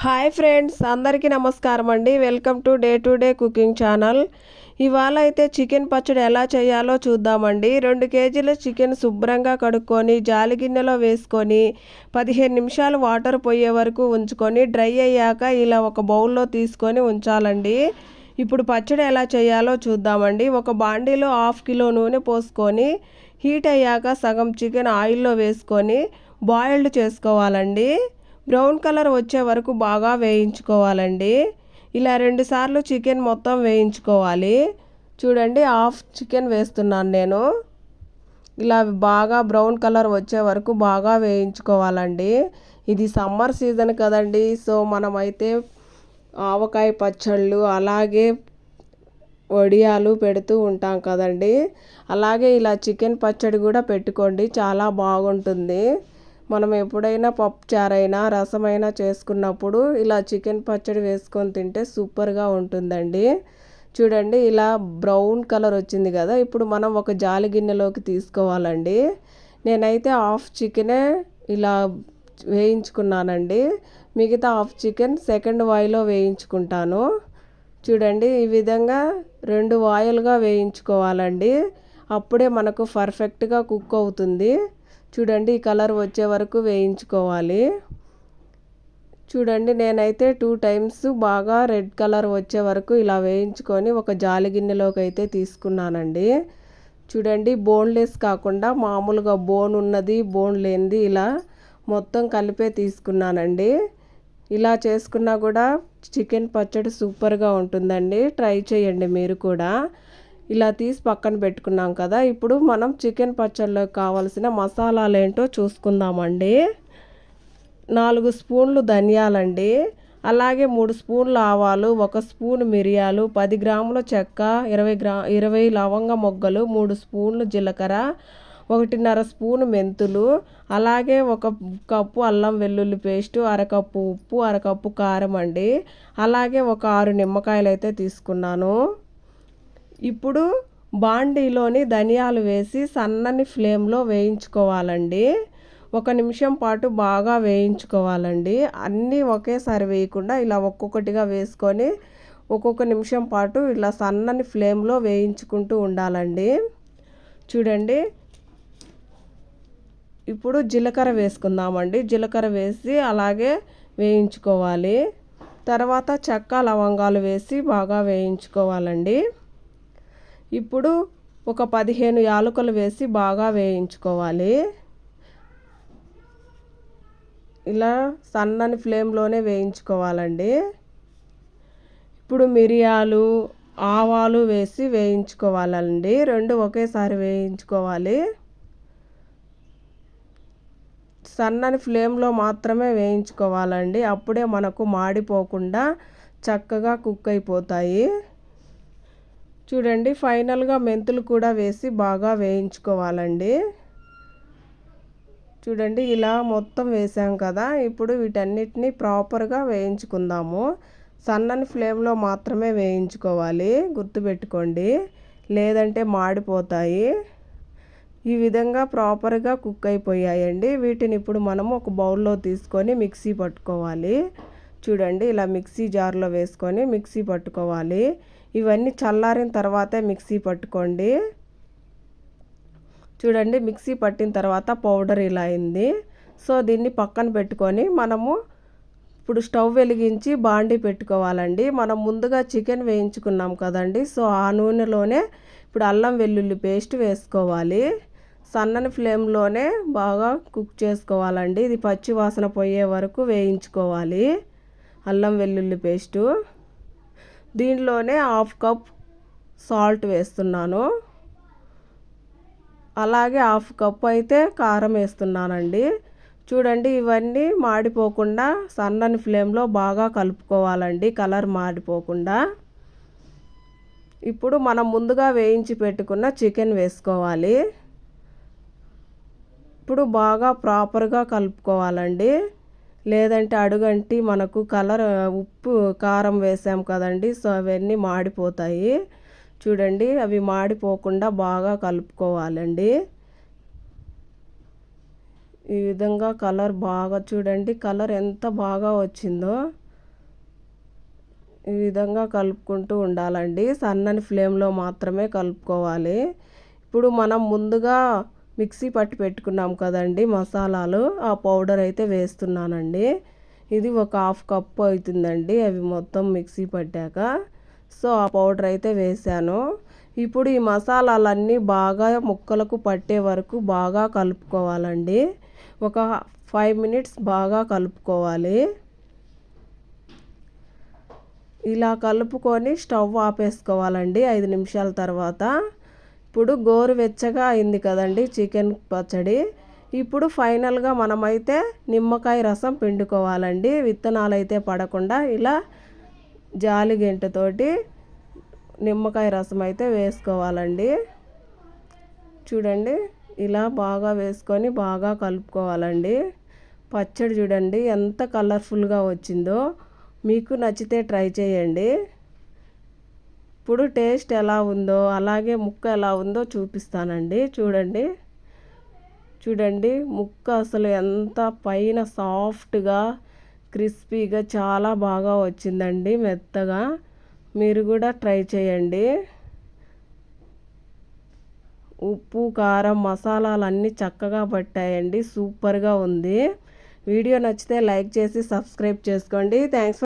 Hi friends అందరికీ నమస్కారం అండి. Welcome to day to day cooking channel. ఇవాళ అయితే చికెన్ పచ్చడి ఎలా చేయాలో చూద్దామండి. రెండు కేజీల చికెన్ శుభ్రంగా కడుక్కొని జాలి గిన్నెలో వేసుకొని పదిహేను నిమిషాలు వాటర్ పోయే వరకు ఉంచుకొని డ్రై అయ్యాక ఇలా ఒక బౌల్లో తీసుకొని ఉంచాలండి. ఇప్పుడు పచ్చడి ఎలా చేయాలో చూద్దామండి. ఒక బాండీలో హాఫ్ కిలో నూనె పోసుకొని హీట్ అయ్యాక సగం చికెన్ ఆయిల్లో వేసుకొని బాయిల్డ్ చేసుకోవాలండి. బ్రౌన్ కలర్ వచ్చే వరకు బాగా వేయించుకోవాలండి. ఇలా రెండుసార్లు చికెన్ మొత్తం వేయించుకోవాలి. చూడండి హాఫ్ చికెన్ వేస్తున్నాను నేను. ఇలా బాగా బ్రౌన్ కలర్ వచ్చే వరకు బాగా వేయించుకోవాలండి. ఇది సమ్మర్ సీజన్ కదండి సో మనమైతే ఆవకాయ పచ్చళ్ళు అలాగే వడియాలు పెడుతూ ఉంటాం కదండి. అలాగే ఇలా చికెన్ పచ్చడి కూడా పెట్టుకోండి చాలా బాగుంటుంది. మనం ఎప్పుడైనా పప్పు చారైనా రసమైనా చేసుకున్నప్పుడు ఇలా చికెన్ పచ్చడి వేసుకొని తింటే సూపర్గా ఉంటుందండి. చూడండి ఇలా బ్రౌన్ కలర్ వచ్చింది కదా ఇప్పుడు మనం ఒక జాలి గిన్నెలోకి తీసుకోవాలండి. నేనైతే హాఫ్ చికెనే ఇలా వేయించుకున్నానండి. మిగతా హాఫ్ చికెన్ సెకండ్ వాయిలో వేయించుకుంటాను. చూడండి ఈ విధంగా రెండు వాయిల్గా వేయించుకోవాలండి. అప్పుడే మనకు పర్ఫెక్ట్గా కుక్ అవుతుంది. చూడండి ఈ కలర్ వచ్చే వరకు వేయించుకోవాలి. చూడండి నేనైతే టూ టైమ్స్ బాగా రెడ్ కలర్ వచ్చే వరకు ఇలా వేయించుకొని ఒక జాలి గిన్నెలోకి అయితే తీసుకున్నానండి. చూడండి బోన్లెస్ కాకుండా మామూలుగా బోన్ ఉన్నది బోన్ లేనిది ఇలా మొత్తం కలిపే తీసుకున్నానండి. ఇలా చేసుకున్నా కూడా చికెన్ పచ్చడి సూపర్గా ఉంటుందండి. ట్రై చేయండి మీరు కూడా. ఇలా తీసి పక్కన పెట్టుకున్నాం కదా. ఇప్పుడు మనం చికెన్ పచ్చళ్ళకి కావాల్సిన మసాలాలు ఏంటో చూసుకుందామండి. నాలుగు స్పూన్లు ధనియాలండి. అలాగే మూడు స్పూన్లు ఆవాలు ఒక స్పూన్ మిరియాలు పది గ్రాముల చెక్క ఇరవై గ్రా ఇరవై లవంగ మొగ్గలు మూడు స్పూన్లు జీలకర్ర ఒకటిన్నర స్పూన్ మెంతులు అలాగే ఒక కప్పు అల్లం వెల్లుల్లి పేస్టు అరకప్పు ఉప్పు అరకప్పు కారం అండి. అలాగే ఒక ఆరు నిమ్మకాయలు అయితే తీసుకున్నాను. ఇప్పుడు బాండీలోని ధనియాలు వేసి సన్నని ఫ్లేమ్లో వేయించుకోవాలండి. ఒక నిమిషం పాటు బాగా వేయించుకోవాలండి. అన్నీ ఒకేసారి వేయకుండా ఇలా ఒక్కొక్కటిగా వేసుకొని ఒక్కొక్క నిమిషం పాటు ఇలా సన్నని ఫ్లేమ్లో వేయించుకుంటూ ఉండాలండి. చూడండి. ఇప్పుడు జీలకర్ర వేసుకుందామండి. జీలకర్ర వేసి అలాగే వేయించుకోవాలి. తర్వాత చెక్క లవంగాలు వేసి బాగా వేయించుకోవాలండి. ఇప్పుడు ఒక పదిహేను యాలకులు వేసి బాగా వేయించుకోవాలి. ఇలా సన్నని ఫ్లేమ్లోనే వేయించుకోవాలండి. ఇప్పుడు మిరియాలు ఆవాలు వేసి వేయించుకోవాలండి. రెండు ఒకేసారి వేయించుకోవాలి. సన్నని ఫ్లేమ్లో మాత్రమే వేయించుకోవాలండి. అప్పుడే మనకు మాడిపోకుండా చక్కగా కుక్ అయిపోతాయి. చూడండి ఫైనల్గా మెంతులు కూడా వేసి బాగా వేయించుకోవాలండి. చూడండి ఇలా మొత్తం వేసాం కదా ఇప్పుడు వీటన్నిటిని ప్రాపర్గా వేయించుకుందాము. సన్నని ఫ్లేమ్లో మాత్రమే వేయించుకోవాలి గుర్తుపెట్టుకోండి. లేదంటే మాడిపోతాయి. ఈ విధంగా ప్రాపర్గా కుక్ అయిపోయాయండి. వీటిని ఇప్పుడు మనము ఒక బౌల్లో తీసుకొని మిక్సీ పట్టుకోవాలి. చూడండి ఇలా మిక్సీ జార్లో వేసుకొని మిక్సీ పట్టుకోవాలి. ఇవన్నీ చల్లారిన తర్వాతే మిక్సీ పట్టుకోండి. చూడండి మిక్సీ పట్టిన తర్వాత పౌడర్ ఇలా అయింది. సో దీన్ని పక్కన పెట్టుకొని మనము ఇప్పుడు స్టవ్ వెలిగించి బాండీ పెట్టుకోవాలండి. మనం ముందుగా చికెన్ వేయించుకున్నాం కదండి. సో ఆ నూనెలోనే ఇప్పుడు అల్లం వెల్లుల్లి పేస్ట్ వేసుకోవాలి. సన్నని ఫ్లేమ్లోనే బాగా కుక్ చేసుకోవాలండి. ఇది పచ్చి వాసన పోయే వరకు వేయించుకోవాలి. అల్లం వెల్లుల్లి పేస్టు. దీనిలోనే హాఫ్ కప్ సాల్ట్ వేస్తున్నాను. అలాగే హాఫ్ కప్ అయితే కారం వేస్తున్నానండి. చూడండి ఇవన్నీ మాడిపోకుండా సన్నని ఫ్లేమ్లో బాగా కలుపుకోవాలండి. కలర్ మాడిపోకుండా. ఇప్పుడు మనం ముందుగా వేయించి పెట్టుకున్న చికెన్ వేసుకోవాలి. ఇప్పుడు బాగా ప్రాపర్గా కలుపుకోవాలండి. లేదంటే అడుగంటి మనకు కలర్ ఉప్పు కారం వేసాం కదండి. సో అవన్నీ మాడిపోతాయి. చూడండి అవి మాడిపోకుండా బాగా కలుపుకోవాలండి. ఈ విధంగా కలర్ బాగా చూడండి కలర్ ఎంత బాగా వచ్చిందో. ఈ విధంగా కలుపుకుంటూ ఉండాలండి. సన్నని ఫ్లేమ్లో మాత్రమే కలుపుకోవాలి. ఇప్పుడు మనం ముందుగా మిక్సీ పట్టి పెట్టుకున్నాం కదండి మసాలాలు. ఆ పౌడర్ అయితే వేస్తున్నానండి. ఇది ఒక హాఫ్ కప్ అవుతుందండి. అవి మొత్తం మిక్సీ పట్టాక. సో ఆ పౌడర్ అయితే వేసాను ఇప్పుడు ఈ మసాలాలన్నీ బాగా ముక్కలకు పట్టే వరకు బాగా కలుపుకోవాలండి. ఒక ఫైవ్ మినిట్స్ బాగా కలుపుకోవాలి. ఇలా కలుపుకొని స్టవ్ ఆపేసుకోవాలండి ఐదు నిమిషాల తర్వాత. ఇప్పుడు గోరువెచ్చగా అయింది కదండి చికెన్ పచ్చడి. ఇప్పుడు ఫైనల్గా మనమైతే నిమ్మకాయ రసం పిండుకోవాలండి. విత్తనాలు అయితే పడకుండా ఇలా జాలిగంటతోటి నిమ్మకాయ రసం అయితే వేసుకోవాలండి. చూడండి ఇలా బాగా వేసుకొని బాగా కలుపుకోవాలండి. పచ్చడి చూడండి ఎంత కలర్ఫుల్గా వచ్చిందో. మీకు నచ్చితే ట్రై చేయండి. ఇప్పుడు టేస్ట్ ఎలా ఉందో అలాగే ముక్క ఎలా ఉందో చూపిస్తానండి. చూడండి. చూడండి. ముక్క అసలు ఎంత పైన సాఫ్ట్గా క్రిస్పీగా చాలా బాగా వచ్చిందండి మెత్తగా. మీరు కూడా ట్రై చేయండి. ఉప్పు కారం మసాలాలు అన్నీ చక్కగా పట్టాయండి. సూపర్గా ఉంది. వీడియో నచ్చితే లైక్ చేసి సబ్స్క్రైబ్ చేసుకోండి. థ్యాంక్స్